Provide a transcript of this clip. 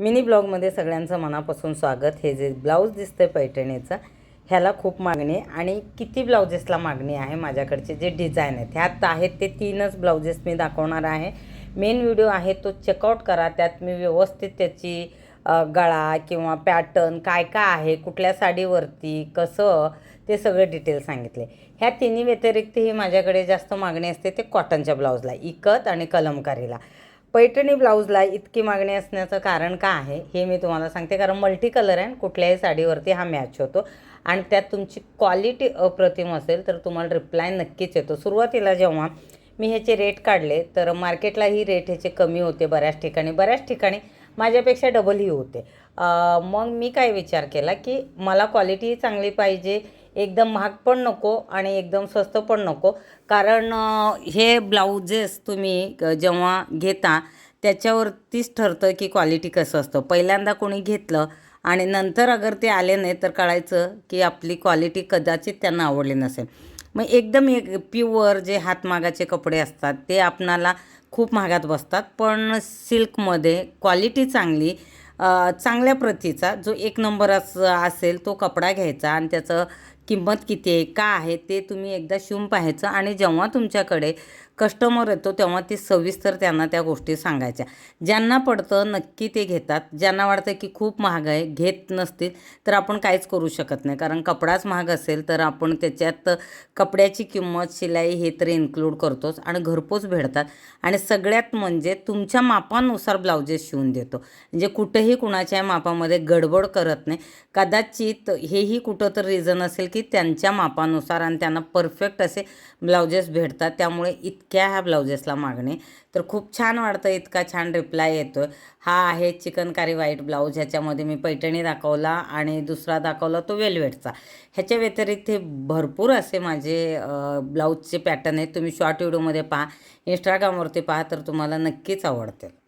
Mini ब्लॉगमध्ये सगळ्यांचं मनापासून स्वागत. हे जे ब्लाऊज दिसतं आहे पैठणीचं ह्याला खूप मागणी आहे आणि किती ब्लाउजेसला मागणी आहे माझ्याकडचे जे डिझाईन आहेत. ह्यात आहेत ते तीनच ब्लाउजेस मी दाखवणार आहे. मेन व्हिडिओ आहे तो चेकआउट करा त्यात मी व्यवस्थित त्याची गळा किंवा पॅटर्न काय काय आहे कुठल्या साडीवरती कसं ते सगळं डिटेल सांगितले. ह्या तिन्ही व्यतिरिक्तही माझ्याकडे जास्त मागणी असते ते कॉटनच्या ब्लाऊजला इकत आणि कलमकारीला. पैठणी ब्लाऊजला इतकी मागणी असण्याचं कारण का आहे हे मी तुम्हाला सांगते. कारण मल्टी कलर आहे आणि कुठल्याही साडीवरती हा मॅच होतो. आणि त्यात तुमची क्वालिटी अप्रतिम असेल तर तुम्हाला रिप्लाय नक्कीच येतो. सुरुवातीला जेव्हा मी ह्याचे रेट काढले तर मार्केटलाही रेट ह्याचे कमी होते बऱ्याच ठिकाणी. बऱ्याच ठिकाणी माझ्यापेक्षा डबलही होते. मग मी काय विचार केला की मला क्वालिटीही चांगली पाहिजे एकदम महाग पण नको आणि एकदम स्वस्त पण नको. कारण हे ब्लाउजेस तुम्ही जेव्हा घेता त्याच्यावरतीच ठरतं की क्वालिटी कसं असतं. पहिल्यांदा कोणी घेतलं आणि नंतर अगर ते आले नाही तर कळायचं की आपली क्वालिटी कदाचित त्यांना आवडली नसेल. मग एकदम एक प्युअर जे हातमागाचे कपडे असतात ते आपणाला खूप महागात बसतात. पण सिल्कमध्ये क्वालिटी चांगली चांगल्या प्रतीचा जो एक नंबर अस असेल तो कपडा घ्यायचा आणि त्याचं किंमत किती आहे का आहे ते तुम्ही एकदा शिवून पाहायचं आणि जेव्हा तुमच्याकडे कस्टमर येतो तेव्हा ते सविस्तर त्यांना त्या गोष्टी सांगायच्या. ज्यांना पडतं नक्की ते घेतात. ज्यांना वाटतं की खूप महाग आहे घेत नसतील तर आपण काहीच करू शकत नाही. कारण कपडाच महाग असेल तर आपण त्याच्यात कपड्याची किंमत शिलाई हे तर इन्क्लूड करतोच आणि घरपोच भेटतात. आणि सगळ्यात म्हणजे तुमच्या मापानुसार ब्लाउजेस शिवून देतो. म्हणजे कुठेही कुणाच्या मापामध्ये गडबड करत नाही. कदाचित हेही कुठं तर रिझन असेल की की त्यांच्या मापानुसार आणि त्यांना परफेक्ट असे ब्लाउजेस भेटतात. त्यामुळे इतक्या ह्या ब्लाउजेसला मागणी. तर खूप छान वाटतं इतका छान रिप्लाय येतो हा आहे चिकनकारी व्हाईट ब्लाऊज ह्याच्यामध्ये मी पैठणी दाखवला आणि दुसरा दाखवला तो वेलवेटचा ह्याच्या व्यतिरिक्त हे भरपूर असे माझे ब्लाऊजचे पॅटर्न आहेत. तुम्ही शॉर्ट व्हिडिओमध्ये पहा. इंस्टाग्रामवरती पहा तर तुम्हाला नक्कीच आवडतील.